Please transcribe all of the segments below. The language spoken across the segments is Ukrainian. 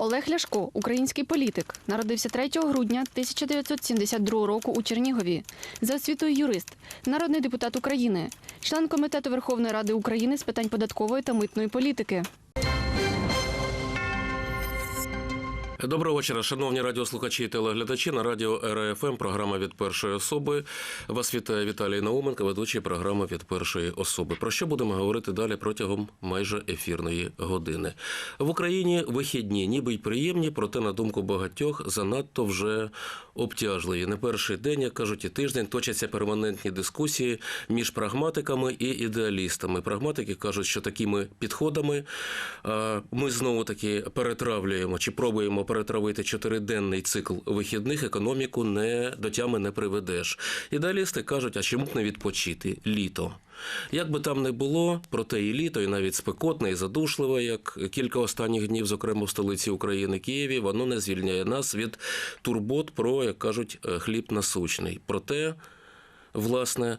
Олег Ляшко, український політик, народився 3 грудня 1972 року у Чернігові. За освітою юрист, народний депутат України, член комітету Верховної Ради України з питань податкової та митної політики. Доброго вечора, шановні радіослухачі і телеглядачі на радіо РФМ. Програма від першої особи. Вас вітає Віталій Науменко, ведучий програми від першої особи. Про що будемо говорити далі протягом майже ефірної години? В Україні вихідні, ніби й приємні, проте на думку багатьох занадто вже обтяжливі. Не перший день, як кажуть, і тиждень точаться перманентні дискусії між прагматиками і ідеалістами. Прагматики кажуть, що такими підходами ми знову таки перетравлюємо чи пробуємо перетравити чотириденний цикл вихідних, економіку не до тями не приведеш. Ідеалісти кажуть, а чому б не відпочити літо? Як би там не було, проте і літо, і навіть спекотне, і задушливе, як кілька останніх днів, зокрема в столиці України Києві, воно не звільняє нас від турбот про, як кажуть, е, хліб насущний. Проте, власне.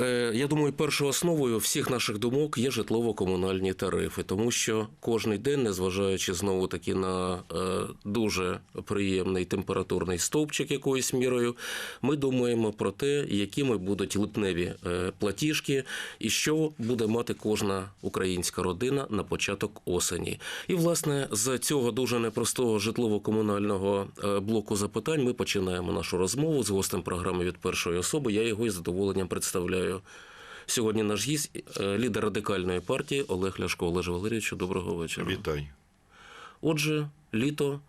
Е, Я думаю, першою основою всіх наших думок є житлово-комунальні тарифи, тому що кожний день, незважаючи знову таки на е, дуже приємний температурний стовпчик якоюсь мірою, ми думаємо про те, якими будуть липневі е, платіжки і що буде мати кожна українська родина на початок осені. І власне з цього дуже непростого житлово-комунального блоку запитань ми починаємо нашу розмову з гостем програми від першої особи. Я його із задоволенням представляю. Сьогодні наш гість, е, лідер радикальної партії Олег Ляшко. Олеже Валерійовичу, доброго вечора. Вітай. Отже, літо.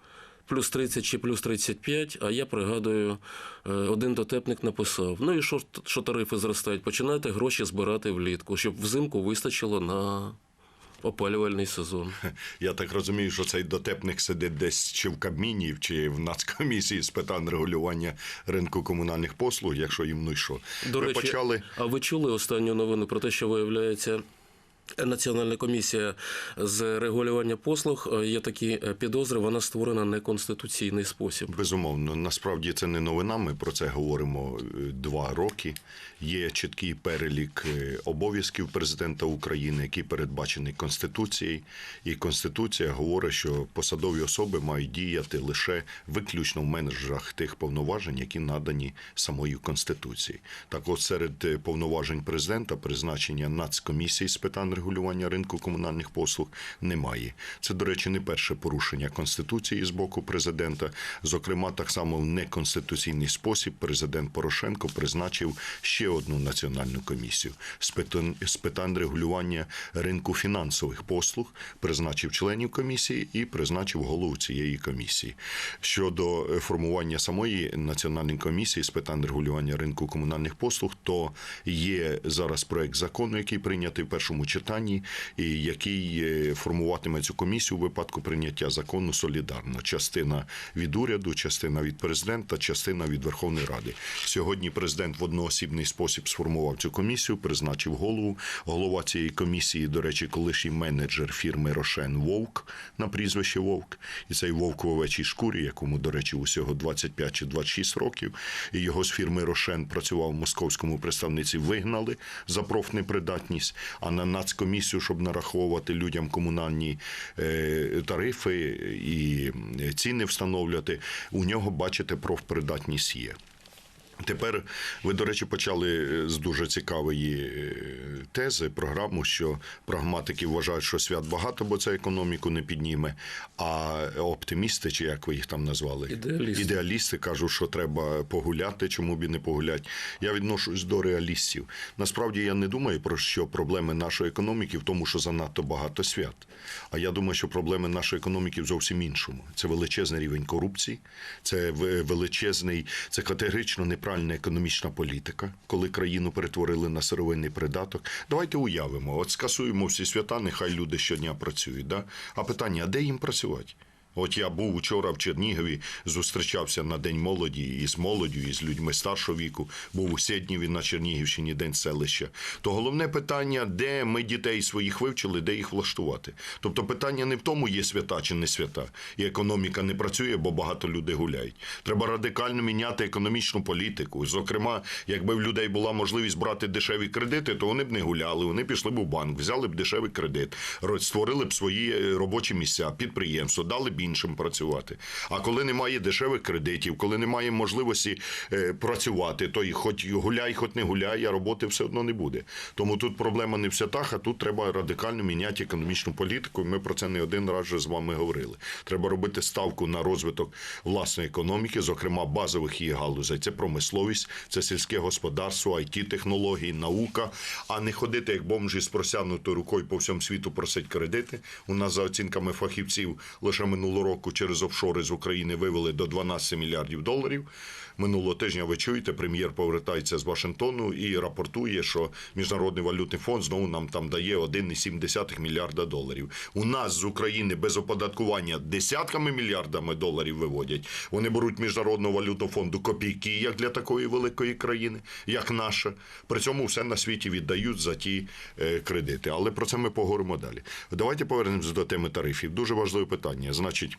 Плюс 30 чи плюс 35, а я пригадую, е, один дотепник написав: ну і що, що тарифи зростають? Починайте гроші збирати влітку, щоб взимку вистачило на опалювальний сезон. Я так розумію, що цей дотепник сидить десь чи в Кабміні, чи в Нацкомісії з питань регулювання ринку комунальних послуг, якщо їм ну й що. До Ви речі, почали а ви чули останню новину про те, що виявляється. Національна комісія з регулювання послуг е, є такі е, підозри. Вона створена неконституційний спосіб. Безумовно, насправді це не новина. Ми про це говоримо е, два роки. Є чіткий перелік обов'язків президента України, який передбачений Конституцією. І Конституція говорить, що посадові особи мають діяти лише виключно в менеджерах тих повноважень, які надані самою Конституцією. Так, от серед повноважень президента призначення нацкомісії з питань регулювання ринку комунальних послуг немає. Це, до речі, не перше порушення Конституції з боку президента. Зокрема, так само в неконституційний спосіб президент Порошенко призначив ще одну національну комісію з питань, регулювання ринку фінансових послуг, призначив членів комісії і призначив голову цієї комісії. Щодо е, формування самої національної комісії з питань регулювання ринку комунальних послуг, то є зараз проект закону, який прийнятий в першому читанні, і який е, формуватиме цю комісію у випадку прийняття закону солідарно. Частина від уряду, частина від президента, частина від Верховної Ради. Сьогодні президент в одноосібний спосіб сформував цю комісію, призначив голову. Голова цієї комісії, до речі, колишній менеджер фірми Рошен Вовк на прізвище Вовк. І цей вовк в овечій шкурі, якому, до речі, усього 25 чи 26 років. І його з фірми Рошен працював в московському представниці, вигнали за профнепридатність. А на нацкомісію, щоб нараховувати людям комунальні е, тарифи і ціни встановлювати, у нього, бачите, профпридатність є. Тепер ви, до речі, почали е, з дуже цікавої е, тези програму, що прагматики вважають, що свят багато, бо це економіку не підніме. А оптимісти, чи як ви їх там назвали, Ідеалісти. ідеалісти кажуть, що треба погуляти, чому б і не погуляти. Я відношусь до реалістів. Насправді я не думаю про що проблеми нашої економіки в тому, що занадто багато свят. А я думаю, що проблеми нашої економіки в зовсім іншому. Це величезний рівень корупції, це величезний, це категорично неправильна економічна політика, коли країну перетворили на сировинний придаток. Давайте уявимо, от скасуємо всі свята, нехай люди щодня працюють. Да? А питання: де їм працювати? От я був вчора в Чернігові, зустрічався на День молоді із молоддю, і з людьми старшого віку. Був у Сєдніві на Чернігівщині День селища. То головне питання, де ми дітей своїх вивчили, де їх влаштувати. Тобто питання не в тому, є свята чи не свята. І економіка не працює, бо багато людей гуляють. Треба радикально міняти економічну політику. Зокрема, якби в людей була можливість брати дешеві кредити, то вони б не гуляли, вони пішли б у банк, взяли б дешевий кредит, створили б свої е, робочі місця, підприємство, дали б іншим працювати. А коли немає дешевих кредитів, коли немає можливості е, працювати, то й хоч гуляй, хоч не гуляй, а роботи все одно не буде. Тому тут проблема не в святах, а тут треба радикально міняти економічну політику. Ми про це не один раз вже з вами говорили. Треба робити ставку на розвиток власної економіки, зокрема базових її галузей. Це промисловість, це сільське господарство, it технології, наука, а не ходити як бомжі з просягнутою рукою по всьому світу просить кредити. У нас за оцінками фахівців лише минулого року через офшори з України вивели до 12 мільярдів доларів. Минулого тижня ви чуєте, прем'єр повертається з Вашингтону і рапортує, що міжнародний валютний фонд знову нам там дає 1,7 мільярда доларів. У нас з України без оподаткування десятками мільярдами доларів виводять. Вони беруть міжнародного валютного фонду копійки, як для такої великої країни, як наша. При цьому все на світі віддають за ті е, кредити. Але про це ми поговоримо далі. Давайте повернемось до теми тарифів. Дуже важливе питання. Значить.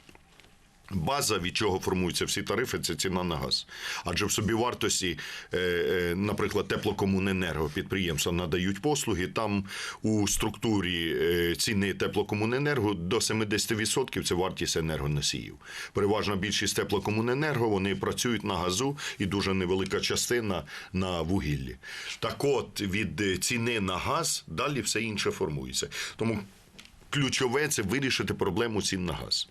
База, від чого формуються всі тарифи, це ціна на газ. Адже в собівартості, е, е, наприклад, теплокомуненерго підприємства надають послуги. Там у структурі е, ціни теплокомуненерго до 70% це вартість енергоносіїв. Переважна більшість теплокомуненерго вони працюють на газу і дуже невелика частина на вугіллі. Так от від ціни на газ далі все інше формується. Тому ключове це вирішити проблему цін на газ.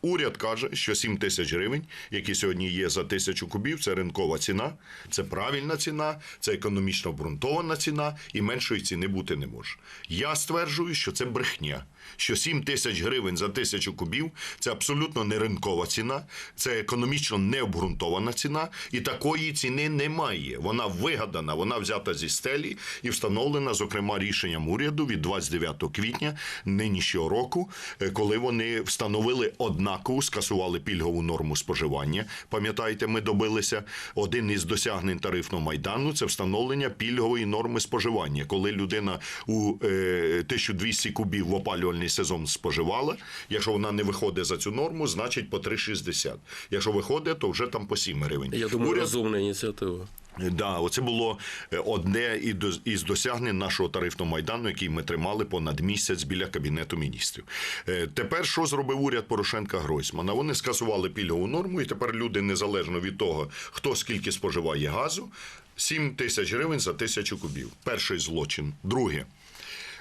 Уряд каже, що 7 тисяч гривень, які сьогодні є за тисячу кубів, це ринкова ціна, це правильна ціна, це економічно обґрунтована ціна, і меншої ціни бути не може. Я стверджую, що це брехня. Що 7 тисяч гривень за тисячу кубів це абсолютно не ринкова ціна, це економічно необґрунтована ціна, і такої ціни немає. Вона вигадана, вона взята зі стелі і встановлена, зокрема, рішенням уряду від 29 квітня нинішнього року, е, коли вони встановили однакову, скасували пільгову норму споживання. Пам'ятаєте, ми добилися один із досягнень тарифного майдану це встановлення пільгової норми споживання, коли людина у е, 1200 кубів в опалювальний сезон споживала. Якщо вона не виходить за цю норму, значить по 3,60. Якщо виходить, то вже там по 7 гривень. Я думаю, Уряд- розумна ініціатива. Да, оце було е, одне із досягнень нашого тарифного майдану, який ми тримали понад місяць біля кабінету міністрів. Е, Тепер що зробив уряд Порошенка Гройсмана? Вони скасували пільгову норму, і тепер люди, незалежно від того, хто скільки споживає газу, 7 тисяч гривень за тисячу кубів. Перший злочин. Друге.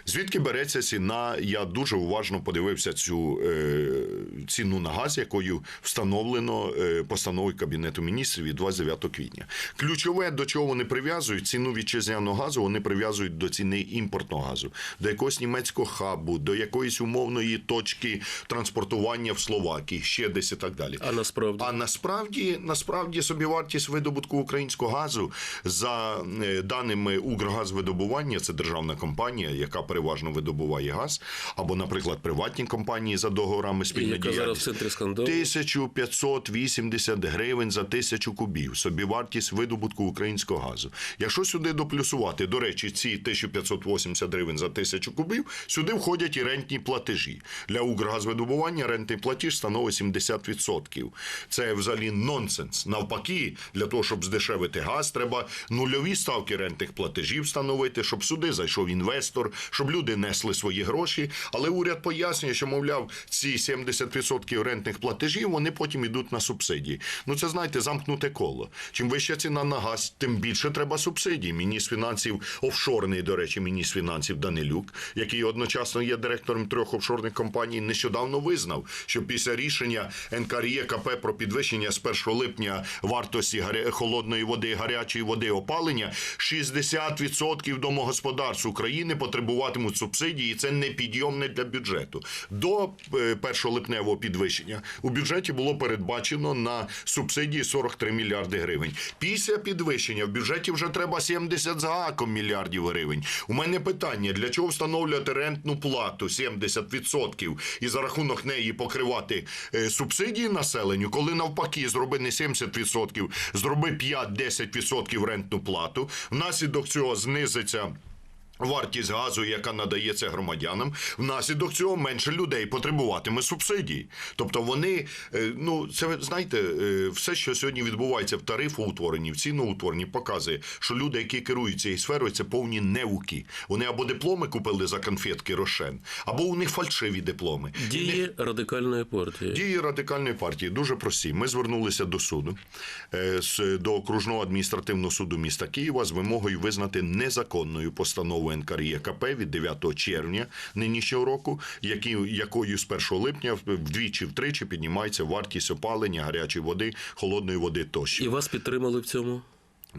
Звідки береться ціна? Я дуже уважно подивився цю е, ціну на газ, якою встановлено е, постановою Кабінету міністрів від 29 квітня. Ключове, до чого вони прив'язують ціну вітчизняного газу, вони прив'язують до ціни імпортного газу, до якогось німецького хабу, до якоїсь умовної точки транспортування в Словакії, ще десь і так далі. А насправді А насправді, насправді собівартість видобутку українського газу за е, даними Укргазвидобування, це державна компанія, яка переважно видобуває газ, або, наприклад, приватні компанії за договорами спільної діяльності. центрі 1580 гривень за тисячу кубів. Собівартість видобутку українського газу. Якщо сюди доплюсувати, до речі, ці 1580 гривень за тисячу кубів, сюди входять і рентні платежі. Для Укргазвидобування рентний платіж становить 70%. Це взагалі нонсенс. Навпаки, для того, щоб здешевити газ, треба нульові ставки рентних платежів встановити, щоб сюди зайшов інвестор, щоб люди несли свої гроші. Але уряд пояснює, що, мовляв, ці 70% рентних платежів вони потім йдуть на субсидії. Ну це знаєте, замкнуте коло. Чим вища ціна на газ, тим більше треба субсидій. Міністр фінансів офшорний, до речі, міністр фінансів Данилюк, який одночасно є директором трьох офшорних компаній, нещодавно визнав, що після рішення НКРЄКП про підвищення з 1 липня вартості холодної води, гарячої води опалення, 60% домогосподарств України потребуватимуть субсидії, і це не підйомне для бюджету. До е, 1 липневого підвищення у бюджеті було передбачено на субсидії 43 мільярди гривень. Після підвищення в бюджеті вже треба 70 з гаком мільярдів гривень. У мене питання: для чого встановлювати рентну плату 70% і за рахунок неї покривати е, субсидії населенню, коли навпаки зроби не 70%, зроби 5-10% рентну плату. Внаслідок цього знизиться. Вартість газу, яка надається громадянам, внаслідок цього менше людей потребуватиме субсидій. Тобто вони, е, ну це знаєте, е, все, що сьогодні відбувається в тарифоутворенні, в ціноутворенні, показує, що люди, які керують цією сферою, це повні неуки. Вони або дипломи купили за конфетки Рошен, або у них фальшиві дипломи. Дії радикальної партії. Дії радикальної партії дуже прості. Ми звернулися до суду е, до окружного адміністративного суду міста Києва з вимогою визнати незаконною постанову НКРЄКП від 9 червня нинішнього року, які, якою з 1 липня вдвічі втричі піднімається вартість опалення гарячої води, холодної води тощо. І вас підтримали в цьому?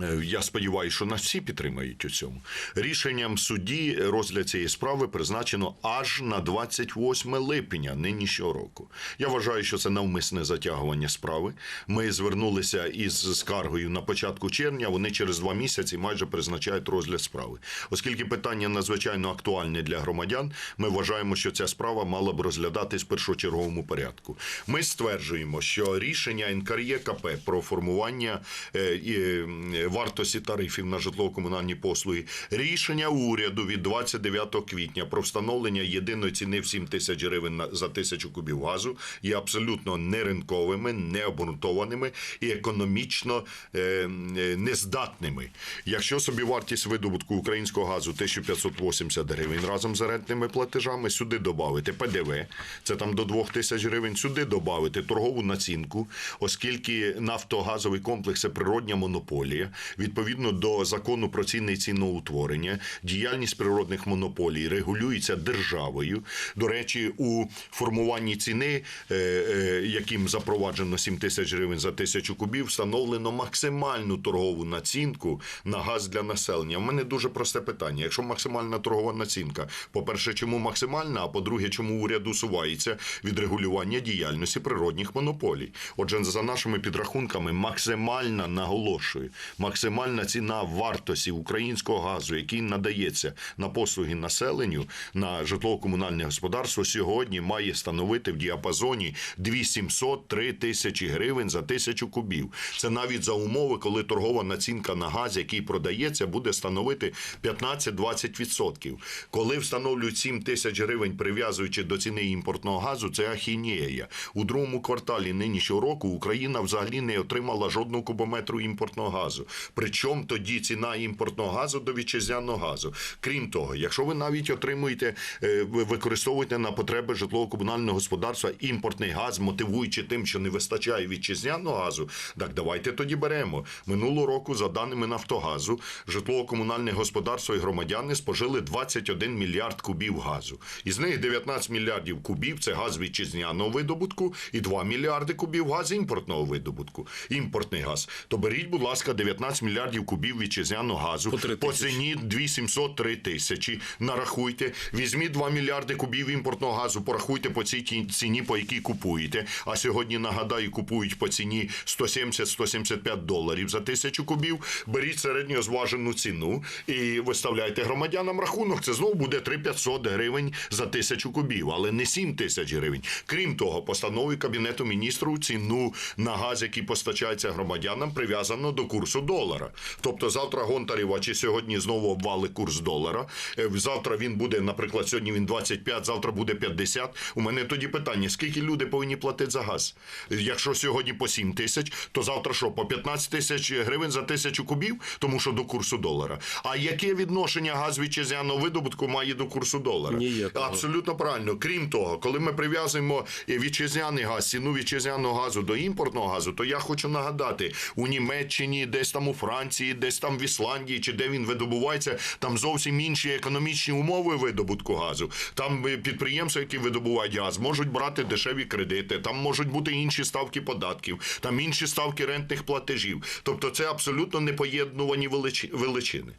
Е, Я сподіваюся, що нас всі підтримають у цьому. Рішенням судді розгляд цієї справи призначено аж на 28 липня нинішнього року. Я вважаю, що це навмисне затягування справи. Ми звернулися із скаргою на початку червня. Вони через два місяці майже призначають розгляд справи. Оскільки питання надзвичайно актуальне для громадян, ми вважаємо, що ця справа мала б розглядатись в першочерговому порядку. Ми стверджуємо, що рішення НКРЄКП про формування е, е, вартості тарифів на житлово-комунальні послуги, рішення уряду від 29 квітня про встановлення єдиної ціни в 7 тисяч гривень за тисячу кубів газу є абсолютно неринковими, необґрунтованими і економічно е, е, нездатними. Якщо собі вартість видобутку українського газу 1580 гривень разом з рентними платежами, сюди додати ПДВ, це там до 2000 гривень, сюди додати торгову націнку, оскільки нафтогазовий комплекс це природня монополія. Відповідно до закону про цінне і ціноутворення, діяльність природних монополій регулюється державою. До речі, у формуванні ціни, е, е, яким запроваджено 7 тисяч гривень за тисячу кубів, встановлено максимальну торгову націнку на газ для населення. У мене дуже просте питання. Якщо максимальна торгова націнка, по-перше, чому максимальна, а по-друге, чому уряд усувається від регулювання діяльності природних монополій? Отже, за нашими підрахунками, максимальна наголошую, максимальна ціна вартості українського газу, який надається на послуги населенню на житлово-комунальне господарство, сьогодні має становити в діапазоні 2700-3 тисячі гривень за тисячу кубів. Це навіть за умови, коли торгова націнка на газ, який продається, буде становити 15-20%. Коли встановлюють 7 тисяч гривень, прив'язуючи до ціни імпортного газу, це ахінея. У другому кварталі нинішнього року Україна взагалі не отримала жодного кубометру імпортного газу. Причому тоді ціна імпортного газу до вітчизняного газу. Крім того, якщо ви навіть отримуєте, е, ви використовуєте на потреби житлово-комунального господарства імпортний газ, мотивуючи тим, що не вистачає вітчизняного газу, так давайте тоді беремо. Минулого року, за даними Нафтогазу, житлово-комунальне господарство і громадяни спожили 21 мільярд кубів газу. Із них 19 мільярдів кубів це газ вітчизняного видобутку і 2 мільярди кубів газ імпортного видобутку. Імпортний газ. То беріть, будь ласка, 19 мільярдів кубів вітчизняного газу По по ціні 2703 тисячі. Нарахуйте, візьміть 2 мільярди кубів імпортного газу, порахуйте по цій ціні, по якій купуєте. А сьогодні, нагадаю, купують по ціні 170-175 доларів за тисячу кубів. Беріть середньозважену ціну і виставляйте громадянам рахунок. Це знову буде 3500 гривень за тисячу кубів, але не 7 тисяч гривень. Крім того, постановою Кабінету міністрів ціну на газ, який постачається громадянам, прив'язано до курсу долара. Тобто завтра Гонтарєва чи сьогодні знову обвали курс долара. Е, Завтра він буде, наприклад, сьогодні він 25, завтра буде 50. У мене тоді питання: скільки люди повинні платити за газ? Якщо сьогодні по 7 тисяч, то завтра що, по 15 тисяч гривень за тисячу кубів, тому що до курсу долара. А яке відношення газ вітчизняного видобутку має до курсу долара? Ніякого. Абсолютно правильно. Крім того, коли ми прив'язуємо е, вітчизняний газ, ціну вітчизняного газу до імпортного газу, то я хочу нагадати, у Німеччині, десь там у Франції, десь там в Ісландії, чи де він видобувається, там зовсім інші економічні умови видобутку газу. Там е, підприємства, які видобувають газ, можуть брати дешеві кредити, там можуть бути інші ставки податків, там інші ставки рентних платежів. Тобто це абсолютно непоєднувані величини.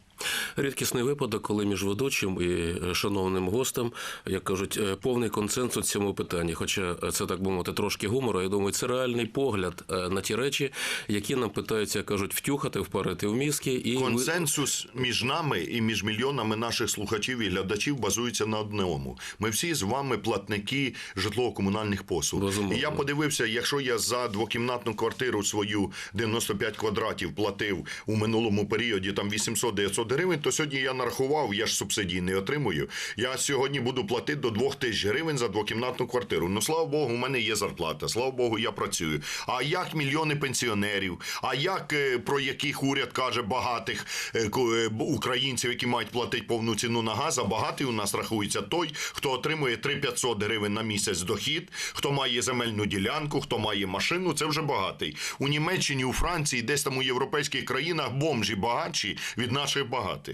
Рідкісний випадок, коли між ведучим і е, шановним гостем, як кажуть, е, повний консенсус в цьому питанні. Хоча е, це так би мовити трошки гумору. Я думаю, це реальний погляд на ті речі, які нам питаються, кажуть, втюхати. впарити в мізки і Консенсус між нами і між мільйонами наших слухачів і глядачів базується на одному. Ми всі з вами платники житлово-комунальних послуг. Безумовно. І я подивився, якщо я за двокімнатну квартиру свою 95 квадратів платив у минулому періоді там 800-900 гривень, то сьогодні я нарахував, я ж субсидії не отримую. Я сьогодні буду платити до 2 тисяч гривень за двокімнатну квартиру. Ну слава Богу, у мене є зарплата. Слава Богу, я працюю. А як мільйони пенсіонерів? А як е, про яких уряд каже багатих е, е, українців, які мають платити повну ціну на газ? А багатий у нас рахується той, хто отримує 3-500 гривень на місяць дохід, хто має земельну ділянку, хто має машину. Це вже багатий. У Німеччині, у Франції, десь там у європейських країнах бомжі багатші від наших багатих.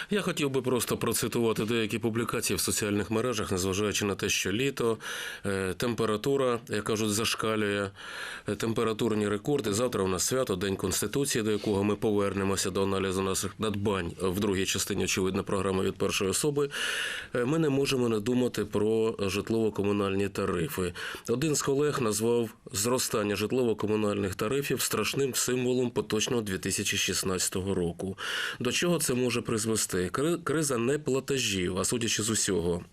Я хотів би просто процитувати деякі публікації в соціальних мережах, незважаючи на те, що літо, е, температура, як кажуть, зашкалює, е, температурні рекорди. Завтра у нас свято, День Конституції, до якого ми повернемося до аналізу наших надбань в другій частині, очевидно, програми від першої особи. Е, Ми не можемо не думати про житлово-комунальні тарифи. Один з колег назвав зростання житлово-комунальних тарифів страшним символом поточного 2016 року. До чого це може призвести? Кри- Криза не платежів, а судячи з усього.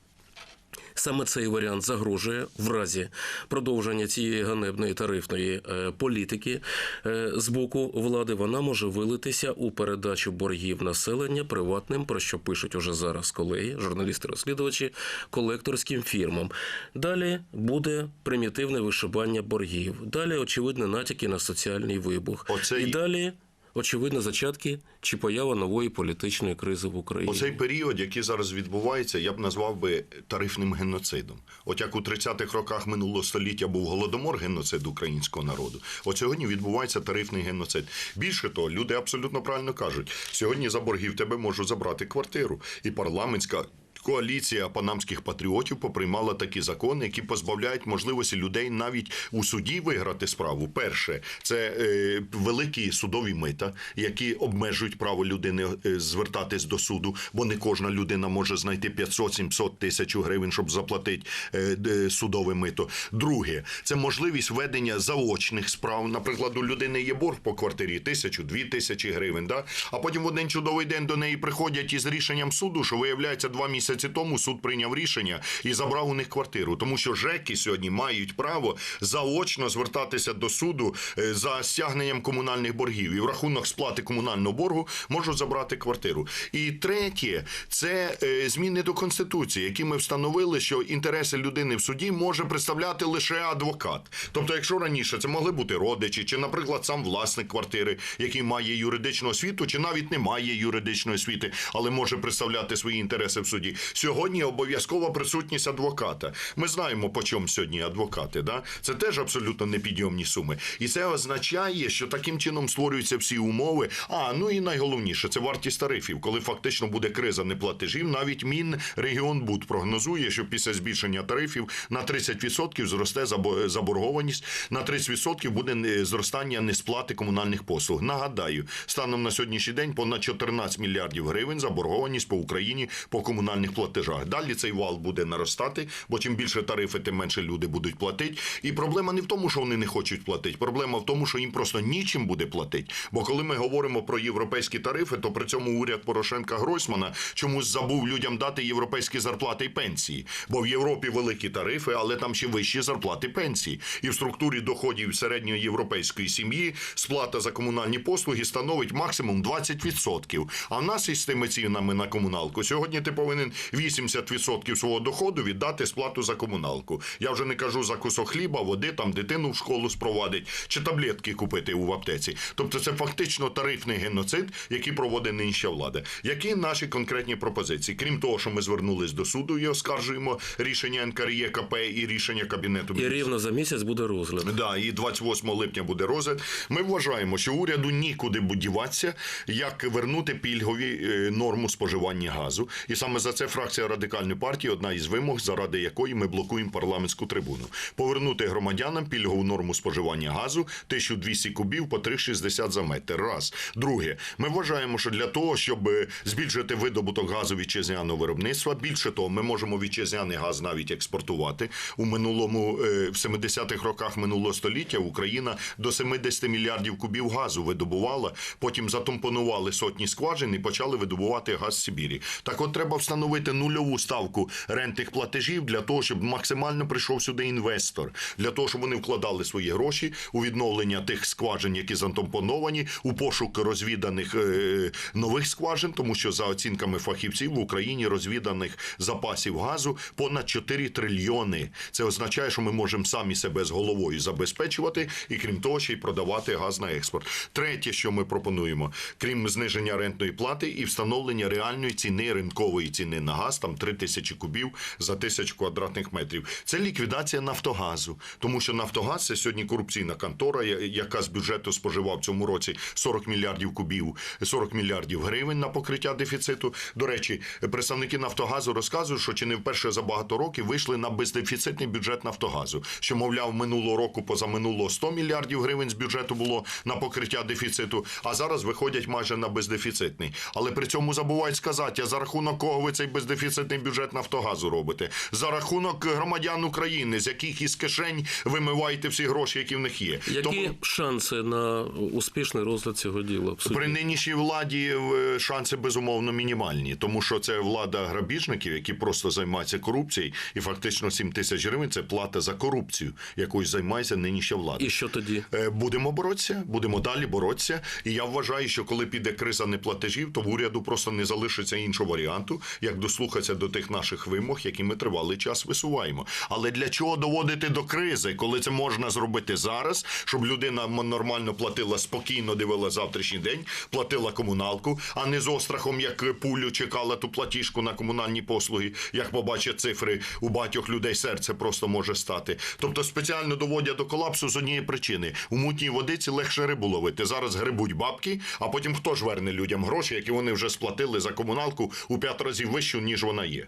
Саме цей варіант загрожує в разі продовження цієї ганебної тарифної е, політики е, з боку влади. Вона може вилитися у передачу боргів населення приватним, про що пишуть уже зараз колеги, журналісти-розслідувачі, колекторським фірмам. Далі буде примітивне вишибання боргів. Далі очевидно натяки на соціальний вибух. Оце І далі. Очевидно, зачатки чи поява нової політичної кризи в Україні. Оцей період, який зараз відбувається, я б назвав би тарифним геноцидом. От як у 30-х роках минулого століття був голодомор геноцид українського народу. От сьогодні відбувається тарифний геноцид. Більше того, люди абсолютно правильно кажуть: сьогодні за боргів тебе можуть забрати квартиру, і парламентська. Коаліція панамських патріотів поприймала такі закони, які позбавляють можливості людей навіть у суді виграти справу. Перше, це е, великі судові мита, які обмежують право людини е, звертатись до суду, бо не кожна людина може знайти 500-700 тисяч гривень, щоб заплатити е, д- судове мито. Друге, це можливість ведення заочних справ. Наприклад, у людини є борг по квартирі тисячу, дві тисячі гривень. Да? А потім в один чудовий день до неї приходять із рішенням суду, що виявляється два місяці тому суд прийняв рішення і забрав у них квартиру, тому що ЖЕКи сьогодні мають право заочно звертатися до суду е, за стягненням комунальних боргів і в рахунок сплати комунального боргу можуть забрати квартиру. І третє це е, зміни до конституції, які ми встановили, що інтереси людини в суді може представляти лише адвокат. Тобто, якщо раніше це могли бути родичі, чи, наприклад, сам власник квартири, який має юридичну освіту, чи навіть не має юридичної освіти, але може представляти свої інтереси в суді. Сьогодні обов'язкова присутність адвоката. Ми знаємо, по чому сьогодні адвокати. Да? Це теж абсолютно непідйомні суми. І це означає, що таким чином створюються всі умови. А ну і найголовніше це вартість тарифів, коли фактично буде криза неплатежів. Навіть Мінрегіонбуд прогнозує, що після збільшення тарифів на 30% зросте забо- заборгованість, на 30% буде зростання несплати комунальних послуг. Нагадаю, станом на сьогоднішній день понад 14 мільярдів гривень заборгованість по Україні по комунальних платежах. Далі цей вал буде наростати, бо чим більше тарифи, тим менше люди будуть платити. І проблема не в тому, що вони не хочуть платити. Проблема в тому, що їм просто нічим буде платити. Бо коли ми говоримо про європейські тарифи, то при цьому уряд Порошенка Гройсмана чомусь забув людям дати європейські зарплати і пенсії. Бо в Європі великі тарифи, але там ще вищі зарплати пенсії. І в структурі доходів середньої європейської сім'ї сплата за комунальні послуги становить максимум 20%. А в нас із тими цінами на комуналку сьогодні ти повинен 80% свого доходу віддати сплату за комуналку. Я вже не кажу за кусок хліба, води, там дитину в школу спровадить чи таблетки купити у аптеці. Тобто це фактично тарифний геноцид, який проводить нинішня влада. Які наші конкретні пропозиції? Крім того, що ми звернулись до суду і оскаржуємо рішення НКРЄКП і рішення кабінету І рівно за місяць буде розгляд. Да, і 28 липня буде розгляд. Ми вважаємо, що уряду нікуди будіватися, як вернути пільгові е, норму споживання газу. І саме за це фракція радикальної партії одна із вимог, заради якої ми блокуємо парламентську трибуну. Повернути громадянам пільгову норму споживання газу 1200 кубів по 3,60 за метр. Раз. Друге, ми вважаємо, що для того, щоб збільшити видобуток газу вітчизняного виробництва, більше того, ми можемо вітчизняний газ навіть експортувати. У минулому е, в 70-х роках минулого століття Україна до 70 мільярдів кубів газу видобувала, потім затомпонували сотні скважин і почали видобувати газ з Сибірі. Так от треба встановити нульову ставку рентних платежів для того, щоб максимально прийшов сюди інвестор, для того, щоб вони вкладали свої гроші у відновлення тих скважин, які затомпоновані, у пошук розвіданих е, нових скважин, тому що за оцінками фахівців в Україні розвіданих запасів газу понад 4 трильйони. Це означає, що ми можемо самі себе з головою забезпечувати і крім того, ще й продавати газ на експорт. Третє, що ми пропонуємо, крім зниження рентної плати і встановлення реальної ціни ринкової ціни газ, там 3 тисячі кубів за тисячу квадратних метрів. Це ліквідація Нафтогазу, тому що Нафтогаз це сьогодні корупційна контора, яка з бюджету споживав в цьому році 40 мільярдів кубів, 40 мільярдів гривень на покриття дефіциту. До речі, представники Нафтогазу розказують, що чи не вперше за багато років вийшли на бездефіцитний бюджет Нафтогазу, що мовляв минулого року позаминулого 100 мільярдів гривень з бюджету було на покриття дефіциту, а зараз виходять майже на бездефіцитний. Але при цьому забувають сказати, а за рахунок кого ви цей бездефіцитний бюджет Нафтогазу робите? За рахунок громадян України, з яких із кишень вимиваєте всі гроші, які в них є. Які Тому- шанси на успішний розгляд цього діла? суді? При нинішній владі е, шанси безумовно мінімальні, тому що це влада грабіжників, які просто займаються корупцією, і фактично 7 тисяч гривень це плата за корупцію, якою займається нинішня влада. І що тоді? Е, Будемо боротися, будемо далі боротися. І я вважаю, що коли піде криза неплатежів, то в уряду просто не залишиться іншого варіанту, як дослухатися до тих наших вимог, які ми тривалий час висуваємо. Але для чого доводити до кризи, коли це можна зробити зараз, щоб людина нормально платила спокійно, дивила завтрашній день, платила комуналку, а не з острахом, як пулю чекала ту платіжку на комунальні послуги. Як побачать цифри, у багатьох людей серце просто може стати. Тобто спеціально доводять до колапсу з однієї причини: у мутній водиці легше рибу ловити. Зараз грибуть бабки, а потім хто ж верне людям гроші, які вони вже сплатили за комуналку у п'ять разів вищу, ніж вона є.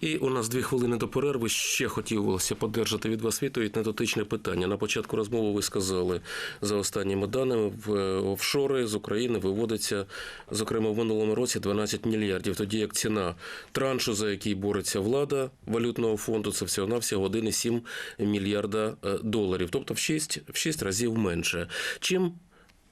І у нас дві хвилини до перерви. Ще хотілося подержати від вас відповідь на дотичне питання. На початку розмови ви сказали, за останніми даними, в е, офшори з України виводиться, зокрема, в минулому році 12 мільярдів. Тоді як ціна траншу, за який бореться влада валютного фонду, це всього навсього 1,7 мільярда е, доларів, тобто в 6, в 6 разів менше. Чим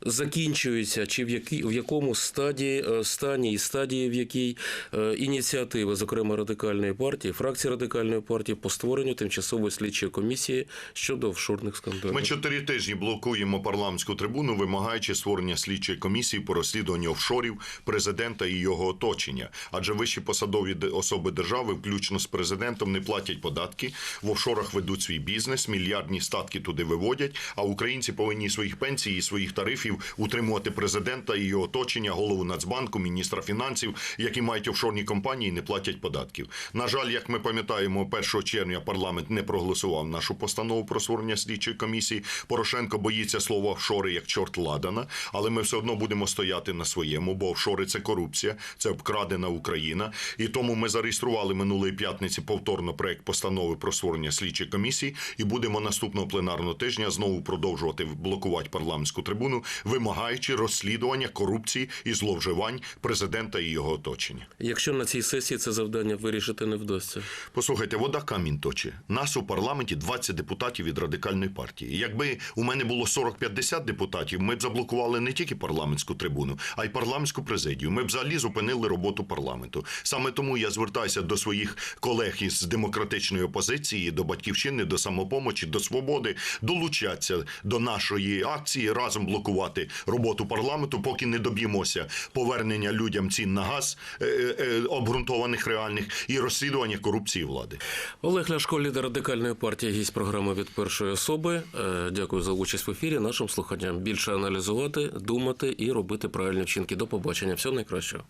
закінчується, чи в якій в якому стадії е, стані і стадії, в якій е, ініціативи, зокрема радикальної партії, фракції радикальної партії по створенню тимчасової слідчої комісії щодо офшорних скандалів. Ми чотири тижні блокуємо парламентську трибуну, вимагаючи створення слідчої комісії по розслідуванню офшорів президента і його оточення. Адже вищі посадові особи держави, включно з президентом, не платять податки, в офшорах ведуть свій бізнес, мільярдні статки туди виводять. А українці повинні своїх пенсій і своїх тарифів утримувати президента і його оточення, голову Нацбанку, міністра фінансів, які мають офшорні компанії і не платять податків. На жаль, як ми пам'ятаємо, 1 червня парламент не проголосував нашу постанову про створення слідчої комісії. Порошенко боїться слова офшори як чорт ладана, але ми все одно будемо стояти на своєму, бо офшори це корупція, це обкрадена Україна. І тому ми зареєстрували минулої п'ятниці повторно проект постанови про створення слідчої комісії і будемо наступного пленарного тижня знову продовжувати блокувати парламентську трибуну, вимагаючи розслідування корупції і зловживань президента і його оточення. Якщо на цій сесії це завдання вирішити не вдасться. Послухайте, вода камінь точить. Нас у парламенті 20 депутатів від радикальної партії. Якби у мене було 40-50 депутатів, ми б заблокували не тільки парламентську трибуну, а й парламентську президію. Ми б взагалі зупинили роботу парламенту. Саме тому я звертаюся до своїх колег із демократичної опозиції, до батьківщини, до самопомочі, до свободи, долучатися до нашої акції, разом блокувати роботу парламенту, поки не доб'ємося повернення людям цін на газ е, е, обґрунтованих реальних і розслідування корупції влади. Олег Ляшко, лідер радикальної партії, гість програми від першої особи. Е, Дякую за участь в ефірі. Нашим слуханням більше аналізувати, думати і робити правильні вчинки. До побачення. Всього найкращого.